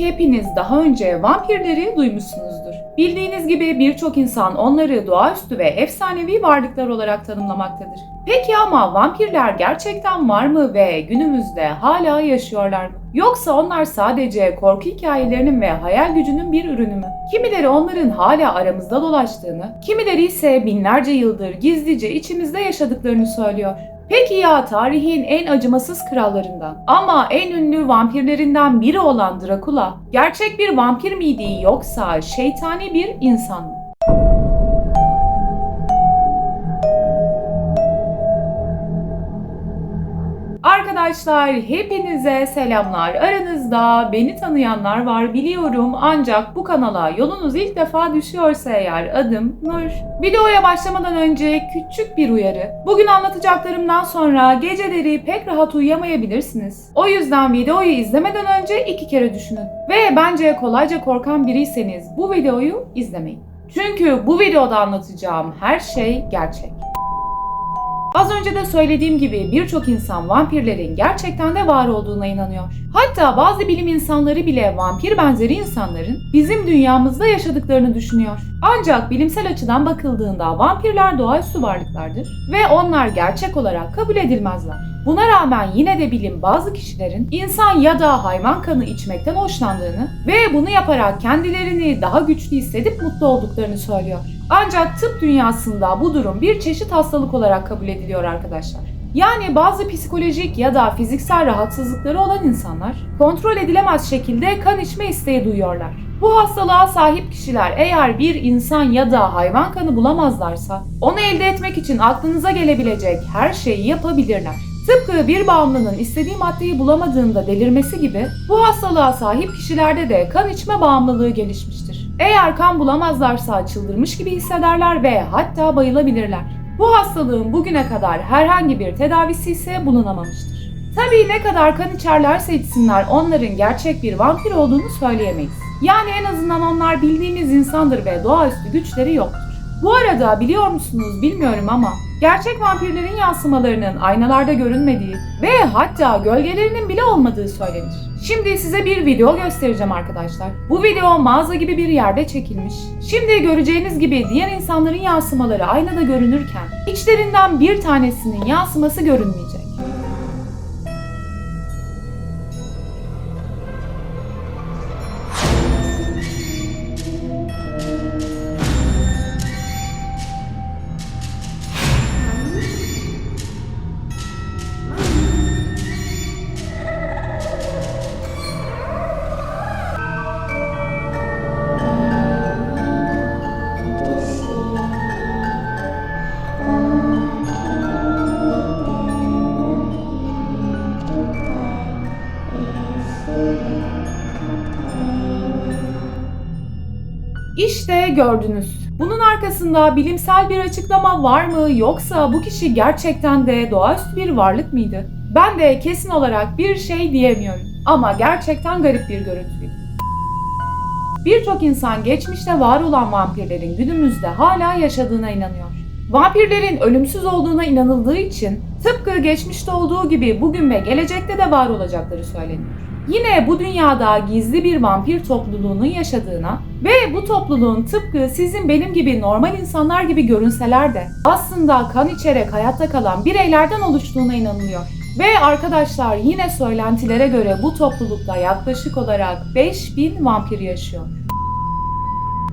hepiniz daha önce vampirleri duymuşsunuzdur. Bildiğiniz gibi birçok insan onları doğaüstü ve efsanevi varlıklar olarak tanımlamaktadır. Peki ama vampirler gerçekten var mı ve günümüzde hala yaşıyorlar mı? Yoksa onlar sadece korku hikayelerinin ve hayal gücünün bir ürünü mü? Kimileri onların hala aramızda dolaştığını, kimileri ise binlerce yıldır gizlice içimizde yaşadıklarını söylüyor. Peki ya tarihin en acımasız krallarından ama en ünlü vampirlerinden biri olan Drakula gerçek bir vampir miydi yoksa şeytani bir insan mı? Arkadaşlar hepinize selamlar. Aranızda beni tanıyanlar var biliyorum ancak bu kanala yolunuz ilk defa düşüyorsa eğer adım Nur. Videoya başlamadan önce küçük bir uyarı. Bugün anlatacaklarımdan sonra geceleri pek rahat uyuyamayabilirsiniz. O yüzden videoyu izlemeden önce iki kere düşünün. Ve bence kolayca korkan biriyseniz bu videoyu izlemeyin. Çünkü bu videoda anlatacağım her şey gerçek. Az önce de söylediğim gibi birçok insan vampirlerin gerçekten de var olduğuna inanıyor. Hatta bazı bilim insanları bile vampir benzeri insanların bizim dünyamızda yaşadıklarını düşünüyor. Ancak bilimsel açıdan bakıldığında vampirler doğaüstü varlıklardır ve onlar gerçek olarak kabul edilmezler. Buna rağmen yine de bilim bazı kişilerin insan ya da hayvan kanı içmekten hoşlandığını ve bunu yaparak kendilerini daha güçlü hissedip mutlu olduklarını söylüyor. Ancak tıp dünyasında bu durum bir çeşit hastalık olarak kabul ediliyor arkadaşlar. Yani bazı psikolojik ya da fiziksel rahatsızlıkları olan insanlar kontrol edilemez şekilde kan içme isteği duyuyorlar. Bu hastalığa sahip kişiler eğer bir insan ya da hayvan kanı bulamazlarsa onu elde etmek için aklınıza gelebilecek her şeyi yapabilirler. Tıpkı bir bağımlının istediği maddeyi bulamadığında delirmesi gibi bu hastalığa sahip kişilerde de kan içme bağımlılığı gelişmiştir. Eğer kan bulamazlarsa çıldırmış gibi hissederler ve hatta bayılabilirler. Bu hastalığın bugüne kadar herhangi bir tedavisi ise bulunamamıştır. Tabii ne kadar kan içerlerse içsinler onların gerçek bir vampir olduğunu söyleyemeyiz. Yani en azından onlar bildiğimiz insandır ve doğaüstü güçleri yoktur. Bu arada biliyor musunuz bilmiyorum ama gerçek vampirlerin yansımalarının aynalarda görünmediği ve hatta gölgelerinin bile olmadığı söylenir. Şimdi size bir video göstereceğim arkadaşlar. Bu video mağaza gibi bir yerde çekilmiş. Şimdi göreceğiniz gibi diğer insanların yansımaları aynada görünürken içlerinden bir tanesinin yansıması görünmeyecek. İşte gördünüz. Bunun arkasında bilimsel bir açıklama var mı yoksa bu kişi gerçekten de doğaüstü bir varlık mıydı? Ben de kesin olarak bir şey diyemiyorum. Ama gerçekten garip bir görüntüydü. Birçok insan geçmişte var olan vampirlerin günümüzde hala yaşadığına inanıyor. Vampirlerin ölümsüz olduğuna inanıldığı için tıpkı geçmişte olduğu gibi bugün ve gelecekte de var olacakları söyleniyor. Yine bu dünyada gizli bir vampir topluluğunun yaşadığına ve bu topluluğun tıpkı sizin benim gibi normal insanlar gibi görünseler de aslında kan içerek hayatta kalan bireylerden oluştuğuna inanılıyor. Ve arkadaşlar yine söylentilere göre bu toplulukta yaklaşık olarak 5000 vampir yaşıyor.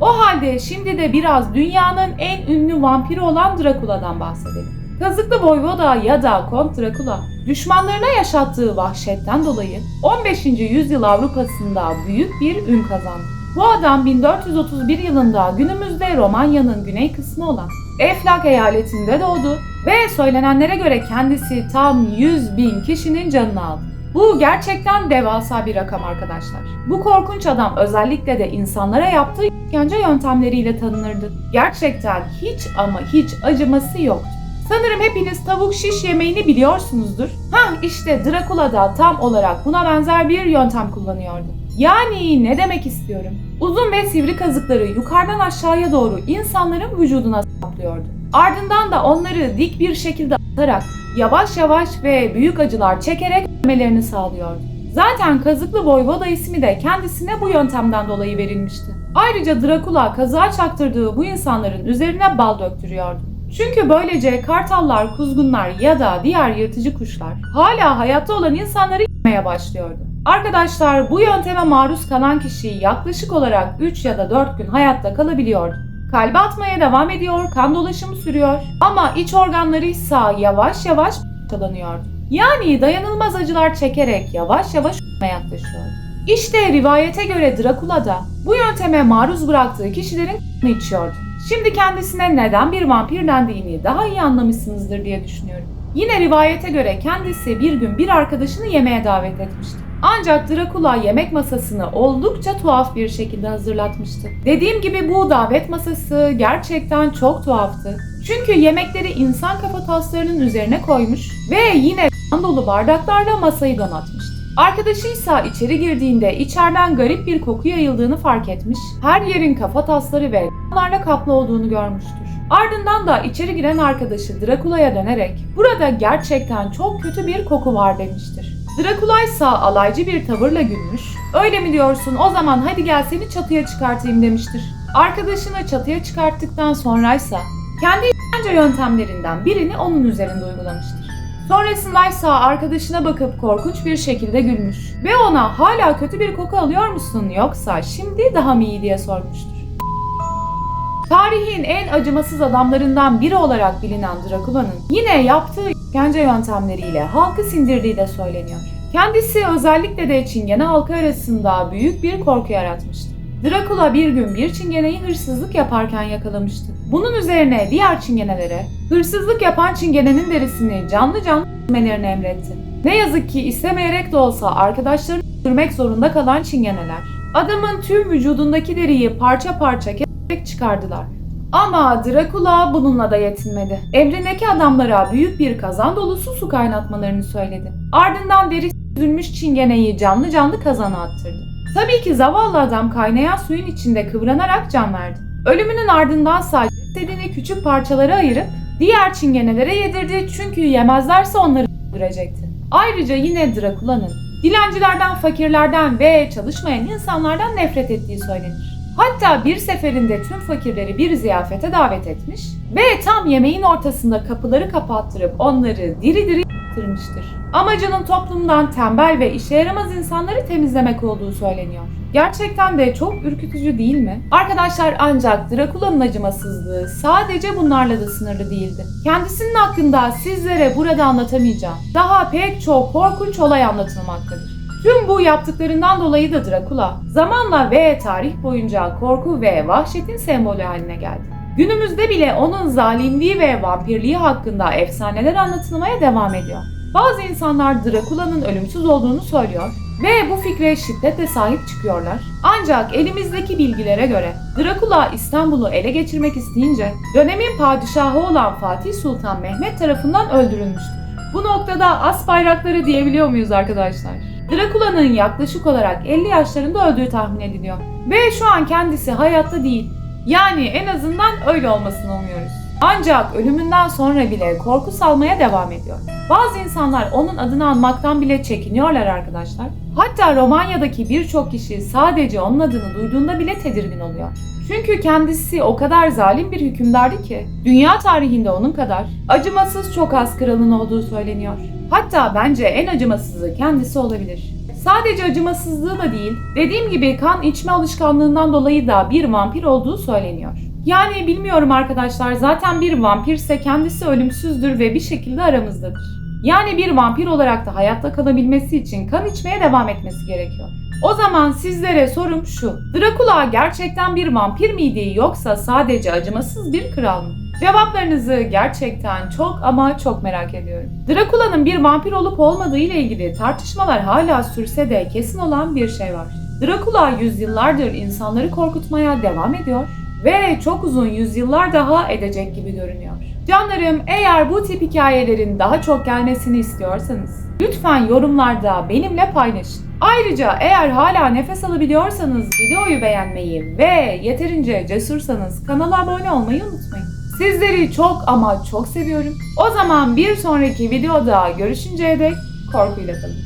O halde şimdi de biraz dünyanın en ünlü vampiri olan Drakula'dan bahsedelim. Kazıklı Voyvoda ya da Kont Drakula, düşmanlarına yaşattığı vahşetten dolayı 15. yüzyıl Avrupa'sında büyük bir ün kazandı. Bu adam 1431 yılında günümüzde Romanya'nın güney kısmı olan Eflak eyaletinde doğdu ve söylenenlere göre kendisi tam 100 bin kişinin canını aldı. Bu gerçekten devasa bir rakam arkadaşlar. Bu korkunç adam özellikle de insanlara yaptığı işkence yöntemleriyle tanınırdı. Gerçekten hiç ama hiç acıması yoktu. Sanırım hepiniz tavuk şiş yemeğini biliyorsunuzdur. Hah işte Dracula da tam olarak buna benzer bir yöntem kullanıyordu. Yani ne demek istiyorum? Uzun ve sivri kazıkları yukarıdan aşağıya doğru insanların vücuduna saplıyordu. Ardından da onları dik bir şekilde atarak yavaş yavaş ve büyük acılar çekerek ölmelerini sağlıyordu. Zaten kazıklı voyvoda ismi de kendisine bu yöntemden dolayı verilmişti. Ayrıca Drakula kazığa çaktırdığı bu insanların üzerine bal döktürüyordu. Çünkü böylece kartallar, kuzgunlar ya da diğer yırtıcı kuşlar hala hayatta olan insanları yemeye başlıyordu. Arkadaşlar bu yönteme maruz kalan kişi yaklaşık olarak 3 ya da 4 gün hayatta kalabiliyordu. Kalbi atmaya devam ediyor, kan dolaşımı sürüyor ama iç organları ise yavaş yavaş parçalanıyordu. Yani dayanılmaz acılar çekerek yavaş yavaş yaklaşıyordu. İşte rivayete göre Drakula da bu yönteme maruz bıraktığı kişilerin kanını içiyordu. Şimdi kendisine neden bir vampir dendiğini daha iyi anlamışsınızdır diye düşünüyorum. Yine rivayete göre kendisi bir gün bir arkadaşını yemeğe davet etmişti. Ancak Drakula yemek masasını oldukça tuhaf bir şekilde hazırlatmıştı. Dediğim gibi bu davet masası gerçekten çok tuhaftı. Çünkü yemekleri insan kafataslarının üzerine koymuş ve yine dolu bardaklarla masayı donatmıştı. Arkadaşı ise içeri girdiğinde içeriden garip bir koku yayıldığını fark etmiş, her yerin kafa tasları ve kanlarla kaplı olduğunu görmüştür. Ardından da içeri giren arkadaşı Drakula'ya dönerek burada gerçekten çok kötü bir koku var demiştir. Drakula ise alaycı bir tavırla gülmüş. Öyle mi diyorsun o zaman hadi gel seni çatıya çıkartayım demiştir. Arkadaşını çatıya çıkarttıktan sonraysa kendi yöntemlerinden birini onun üzerinde uygulamıştır. Sonrasında ise arkadaşına bakıp korkunç bir şekilde gülmüş ve ona hala kötü bir koku alıyor musun yoksa şimdi daha mı iyi diye sormuştur. Tarihin en acımasız adamlarından biri olarak bilinen Drakula'nın yine yaptığı işkence yöntemleriyle halkı sindirdiği de söyleniyor. Kendisi özellikle de Çingene halkı arasında büyük bir korku yaratmıştı. Drakula bir gün bir çingeneyi hırsızlık yaparken yakalamıştı. Bunun üzerine diğer çingenelere hırsızlık yapan çingenenin derisini canlı canlı yemelerini emretti. Ne yazık ki istemeyerek de olsa arkadaşlarını öldürmek zorunda kalan çingeneler adamın tüm vücudundaki deriyi parça parça keserek çıkardılar. Ama Drakula bununla da yetinmedi. Emrindeki adamlara büyük bir kazan dolusu su kaynatmalarını söyledi. Ardından deri üzülmüş çingeneyi canlı canlı kazana attırdı. Tabii ki zavallı adam kaynayan suyun içinde kıvranarak can verdi. Ölümünün ardından sadece istediğini küçük parçalara ayırıp diğer çingenelere yedirdi çünkü yemezlerse onları öldürecekti. Ayrıca yine Drakula'nın dilencilerden, fakirlerden ve çalışmayan insanlardan nefret ettiği söylenir. Hatta bir seferinde tüm fakirleri bir ziyafete davet etmiş ve tam yemeğin ortasında kapıları kapattırıp onları diri diri yaptırmıştır. Amacının toplumdan tembel ve işe yaramaz insanları temizlemek olduğu söyleniyor. Gerçekten de çok ürkütücü değil mi? Arkadaşlar ancak Drakula'nın acımasızlığı sadece bunlarla da sınırlı değildi. Kendisinin hakkında sizlere burada anlatamayacağım. Daha pek çok korkunç olay anlatılmaktadır. Tüm bu yaptıklarından dolayı da Drakula zamanla ve tarih boyunca korku ve vahşetin sembolü haline geldi. Günümüzde bile onun zalimliği ve vampirliği hakkında efsaneler anlatılmaya devam ediyor. Bazı insanlar Drakula'nın ölümsüz olduğunu söylüyor ve bu fikre şiddetle sahip çıkıyorlar. Ancak elimizdeki bilgilere göre Drakula İstanbul'u ele geçirmek isteyince dönemin padişahı olan Fatih Sultan Mehmet tarafından öldürülmüştür. Bu noktada as bayrakları diyebiliyor muyuz arkadaşlar? Drakula'nın yaklaşık olarak 50 yaşlarında öldüğü tahmin ediliyor. Ve şu an kendisi hayatta değil. Yani en azından öyle olmasını umuyoruz. Ancak ölümünden sonra bile korku salmaya devam ediyor. Bazı insanlar onun adını anmaktan bile çekiniyorlar arkadaşlar. Hatta Romanya'daki birçok kişi sadece onun adını duyduğunda bile tedirgin oluyor. Çünkü kendisi o kadar zalim bir hükümdardı ki dünya tarihinde onun kadar acımasız çok az kralın olduğu söyleniyor. Hatta bence en acımasızı kendisi olabilir. Sadece acımasızlığı da değil, dediğim gibi kan içme alışkanlığından dolayı da bir vampir olduğu söyleniyor. Yani bilmiyorum arkadaşlar zaten bir vampirse kendisi ölümsüzdür ve bir şekilde aramızdadır. Yani bir vampir olarak da hayatta kalabilmesi için kan içmeye devam etmesi gerekiyor. O zaman sizlere sorum şu. Drakula gerçekten bir vampir miydi yoksa sadece acımasız bir kral mı? Cevaplarınızı gerçekten çok ama çok merak ediyorum. Drakula'nın bir vampir olup olmadığı ile ilgili tartışmalar hala sürse de kesin olan bir şey var. Drakula yüzyıllardır insanları korkutmaya devam ediyor ve çok uzun yüzyıllar daha edecek gibi görünüyor. Canlarım eğer bu tip hikayelerin daha çok gelmesini istiyorsanız lütfen yorumlarda benimle paylaşın. Ayrıca eğer hala nefes alabiliyorsanız videoyu beğenmeyi ve yeterince cesursanız kanala abone olmayı unutmayın. Sizleri çok ama çok seviyorum. O zaman bir sonraki videoda görüşünceye dek korkuyla kalın.